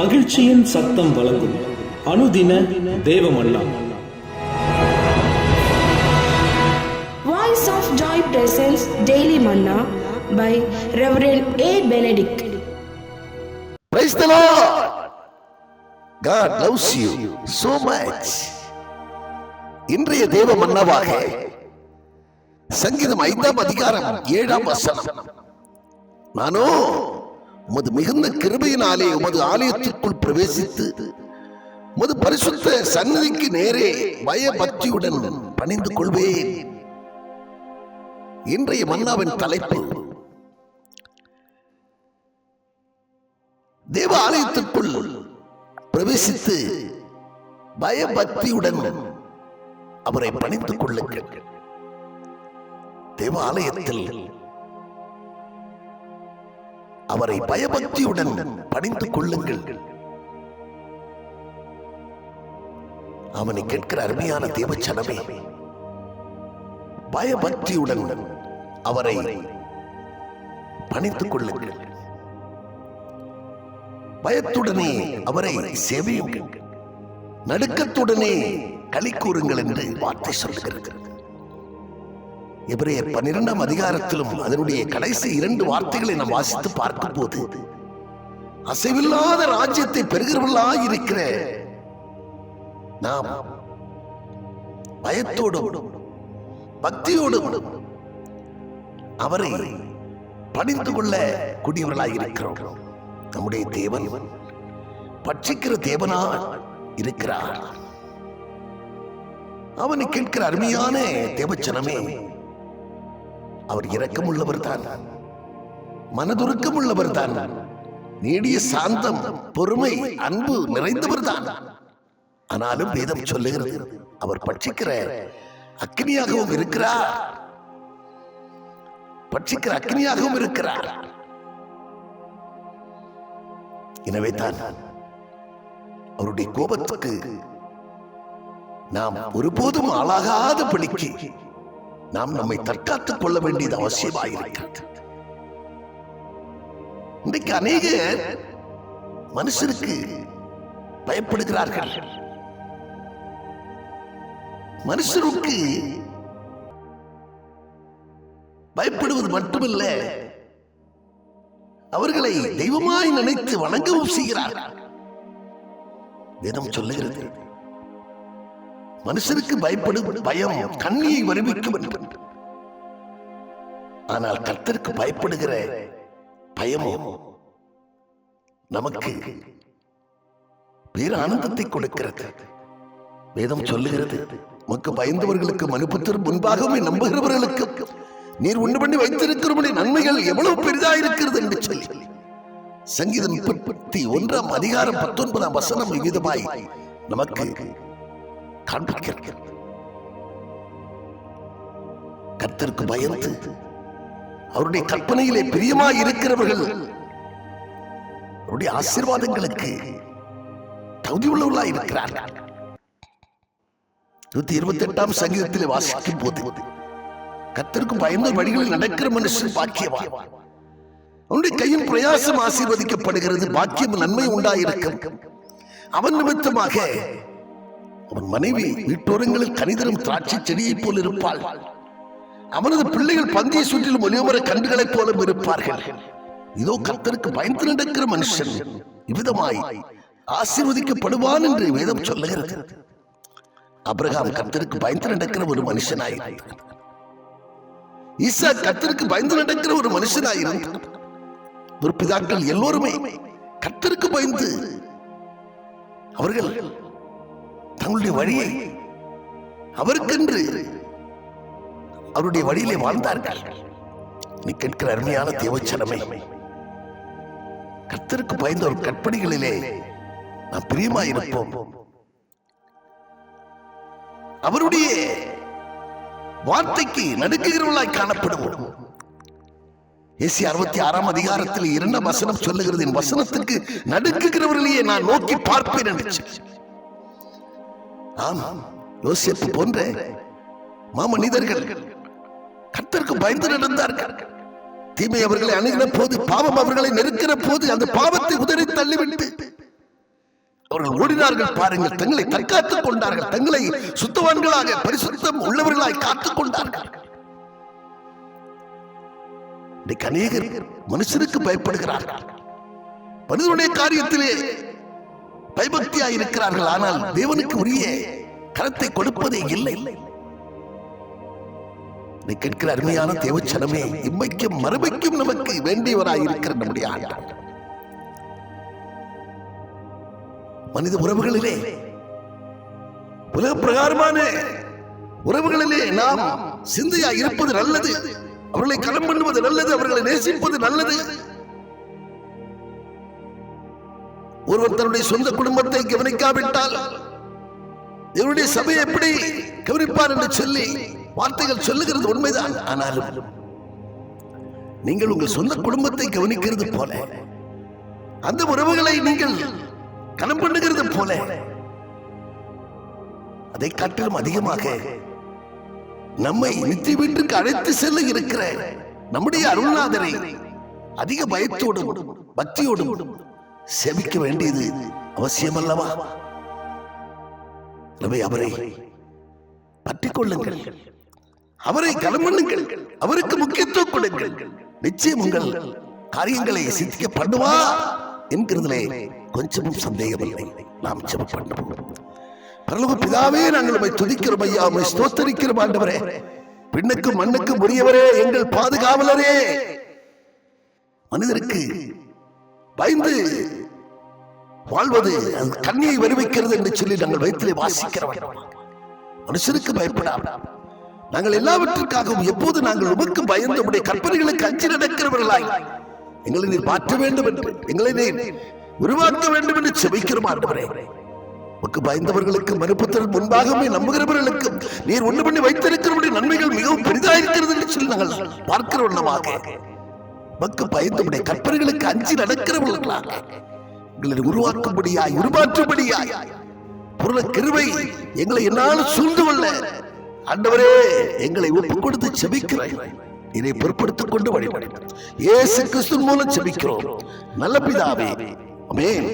மகிழ்ச்சியின் சத்தம் வழங்கும் அனுதின தேவமன்னா Voice of Joy presents Daily Manna by Reverend A. Benedict. Praise the Lord. God loves you so much. இன்றைய தேவ மன்னவாக சங்கீதம் ஐந்தாம் அதிகாரம் ஏழாம் வசனம் நானோ உமது மிகுந்த கிருபையினாலே உமது ஆலயத்திற்குள் பிரவேசித்து உமது பரிசுத்த சன்னதிக்கு நேரே பயபக்தியுடன் பணிந்து கொள்வேன். இன்றைய மன்னாவின் தலைப்பு தேவ ஆலயத்திற்குள் பிரவேசித்து பயபக்தியுடன் அவரை பணித்துக் கொள்ளுங்கள். தேவாலயத்தில் ஆலயத்தில் அவரை பயபக்தியுடன் பணித்துக் கொள்ளுங்கள். அவனை கேட்கிற அருமையான தேவச்சனமே பயபக்தியுடன் அவரை பணித்துக் கொள்ளுங்கள். பயத்துடனே அவரை சேவியுங்கள். நடுக்கத்துடனே களி கூறுங்கள் என்று வார்த்தை சொல்லுகிறது. எபிரேயர் பன்னிரெண்டாம் அதிகாரத்திலும் அதனுடைய கடைசி இரண்டு வார்த்தைகளை நாம் வாசித்து பார்க்கும் போது அசைவில்லாத ராஜ்யத்தை பெறுகிறவர்களா இருக்கிற நாம் பயத்தோடும் பக்தியோடும் அவரை பணிந்து கொள்ள கூடியவர்களாக இருக்கிறோம் நம்முடைய தேவன் பட்சிக்கிற தேவனா இருக்கிறார். அவனை கேட்கிற அருமையான தேவச்சனமே அவர் இரக்கமுள்ளவர் தான் மனதுருக்கம் உள்ளவர் தான் நீடிய சாந்தம் பொறுமை அன்பு நிறைந்தவர் தான் ஆனாலும் வேதம் சொல்லுகிறது அவர் பட்சிக்கிற அக்னியாகவும் இருக்கிறார். பட்சிக்கிற அக்னியாகவும் இருக்கிறார். எனவே தான் அவருடைய கோபத்துக்கு நாம் ஒருபோதும் ஆளாகாத படிக்கு நாம் நம்மை தற்காத்துக் கொள்ள வேண்டியது அவசியமாயிருக்கிறது. இன்றைக்கு அநேக மனுஷருக்கு பயப்படுகிறார்கள். மனுஷருக்கு பயப்படுவது மட்டுமல்ல அவர்களை தெய்வமாய் நினைத்து வணங்கவும் செய்கிறார்கள். வேதம் சொல்லுகிறது மனுஷனுக்கு பயப்படும் பயம் கண்ணியை வருவிக்கும் வேண்டும் ஆனால் கர்த்தருக்கு பயப்படுகிற பயமோ நமக்கு பேர் ஆனந்தத்தை கொடுக்கிறது. வேதம் சொல்லுகிறது உமக்கு பயந்தவர்களுக்கு மனுப்புத்தர் முன்பாகவே நம்புகிறவர்களுக்கு நீர் உண்டு பண்ணி வைத்திருக்கிறபடி நன்மைகள் எவ்வளவு பெரிதா இருக்கிறது என்று சொல்லி. சங்கீதம் முப்பத்தி ஒன்றாம் அதிகாரம் பத்தொன்பதாம் வசனம் விகிதமாய் நமக்கு காண்பிக்கிறது. கத்திற்கு பயந்து அவருடைய கற்பனையிலே பிரியமாய் இருக்கிறவர்கள் அவருடைய ஆசீர்வாதங்களுக்கு தகுதி உள்ளவர்களாய் இருக்கிறார்கள். நூத்தி இருபத்தி எட்டாம் சங்கீதத்திலே வாசிக்கும் போது கர்த்தருக்கு பயந்த வழிகளில் நடக்கிற மனுஷன் பாக்கியவா அவனுடைய கையின் பிரயாசம் ஆசீர்வதிக்கப்படுகிறது பாக்கியம் நன்மை உண்டாயிருக்கும். அவன் நிமித்தமாக அவன் மனைவி வீட்டோரங்களில் கனிதரும் திராட்சை செடியைப் போல் இருப்பாள். அவனது பிள்ளைகள் பந்தியை சுற்றிலும் ஒலியமர கன்றுகளைப் போலும் இருப்பார்கள். இதோ கர்த்தருக்கு பயந்து நடக்கிற மனுஷன் இவ்விதமாய் ஆசீர்வதிக்கப்படுவான் என்று வேதம் சொல்லுகிறது. அப்ரஹாம் கர்த்தருக்கு பயந்து நடக்கிற ஒரு மனுஷனாயிருந்தார் ஈசா கர்த்தருக்கு பயந்து நடக்கிற ஒரு மனுஷனாயிருந்தார் ஒரு பிதாக்கள் எல்லோருமே கர்த்தருக்கு பயந்து அவர்கள் தங்களுடைய வழியை அவருக்கென்று அவருடைய வழியிலே வாழ்ந்தார்கள். நீ கேட்கிற அருமையான தேவச்சனமே கர்த்தருக்கு பயந்த ஒரு கற்பனைகளிலே நாம் பிரியமா இருப்போம் அவருடைய வார்த்தைக்கு நடுக்குகிறவர்களாய் காணப்படுவோம். ஏசி அறுபத்தி ஆறாம் அதிகாரத்தில் இரண்டாம் வசனம் சொல்லுகிறது. என் வசனத்துக்கு நடுக்குகிறவர்களையே நான் நோக்கி பார்ப்பேன் என்று. ஆமாம் ஆம் யோசிப்பு போன்ற. மாமனிதர்கள் கத்தருக்கு பயந்து நடந்தார்கள். தீமை அவர்களை அணுகின போது பாவம் அவர்களை நெருக்கிற போது அந்த பாவத்தை உதறி தள்ளிவிட்டு அவர்கள் ஓடினார்கள். பாருங்கள் தங்களை தற்காத்துக் கொண்டார்கள். தங்களை சுத்தவான்களாக பரிசுத்தம் உள்ளவர்களாய் காத்துக் கொண்டார்கள். அநேகர் மனுஷனுக்கு பயப்படுகிறார்கள். மனிதனுடைய காரியத்திலே பயபக்தியாய் இருக்கிறார்கள். ஆனால் தேவனுக்கு உரிய கரத்தை கொடுப்பதே இல்லை. நீ கேட்கிற அருமையான தேவச்சனமே இம்மைக்கும் மறுமைக்கும் நமக்கு வேண்டியவராய் இருக்கிற நம்முடைய ஆண்டவர். மனித உறவுகளிலே உலக பிரகாரமான உறவுகளிலே நாம் சிந்தையா இருப்பது நல்லது. அவர்களை கடன் பண்ணுவது நல்லது. அவர்களை நேசிப்பது நல்லது. ஒருவர் தன்னுடைய சொந்த குடும்பத்தை கவனிக்காவிட்டால் இவருடைய சபையை எப்படி கவனிப்பார் என்று சொல்லி வார்த்தைகள் சொல்லுகிறது உண்மைதான். ஆனாலும் நீங்கள் உங்கள் சொந்த குடும்பத்தை கவனிக்கிறது போல அந்த உறவுகளை நீங்கள் கனம் பண்ணுகிறது போல அதை காட்டிலும் அதிகமாக நம்மை நித்திய வீட்டுக்கு அழைத்து செல்ல இருக்கிற நம்முடைய அருள்நாதரை அதிக பயத்தோடும் பக்தியோடும் செவிக்க வேண்டியது அவசியம் அல்லவா எனவே அவரை பற்றிக் கொள்ளுங்கள் அவரை கலமண்ணுங்கள் அவருக்கு முக்கியத்துவம் கொடுங்கள். நிச்சயம் உங்கள் காரியங்களை சித்திக்க பண்ணுவா என்கிறதுலே கொஞ்சமும் சந்தேகமில்லை. நாம் ஜெபம் பண்ணுவோம். பரலோக பிதாவே நாங்கள் உம்மை துதிக்கிறோம் ஐயா உம்மை ஸ்தோத்தரிக்கிறோம் ஆண்டவரே. பெண்ணுக்கும் மண்ணுக்கும் உரியவரே எங்கள் பாதுகாவலரே. மனிதருக்கு பயந்து வாழ்வது கண்ணியை வருவிக்கிறது என்று சொல்லி நாங்கள் வயிற்றிலே வாசிக்கிறோம் மனுஷனுக்கு பயப்படாம நாங்கள் எல்லாவற்றிற்காகவும் எப்போது நாங்கள் உமக்கு பயந்து உடைய கற்பனைகளுக்கு அஞ்சி நடக்கிறவர்களாய் எங்களை நீர் மாற்ற வேண்டும் என்று எங்களை நீர் உருவாக்க வேண்டும் என்று செபிக்கிறோம் ஆண்டவரே? உமக்கு பயந்தவர்களுக்கு மறுப்புத்தல் முன்பாகவே நம்புகிறவர்களுக்கு நீர் ஒன்று பண்ணி வைத்திருக்கிறவருடைய நன்மைகள் மிகவும் பெரிதாயிருக்கிறது என்று சொல்லி நாங்கள் பார்க்கிற வண்ணமாக. உமக்கு பயந்தவுடைய கற்பனைகளுக்கு அஞ்சி நடக்கிறவர்களாக எங்களை உருவாக்கும்படியாய் உருமாற்றும்படியாய். புற கிருவை எங்களை என்னால் சூழ்ந்து கொள்ள. ஆண்டவரே எங்களை ஒப்பு கொடுத்து செபிக்கிறேன் இதை பொறுப்படுத்திக் கொண்டு வழிபடி இயேசு கிறிஸ்து மூலம் செபிக்கிறோம். நல்ல பிதாவே அமேன்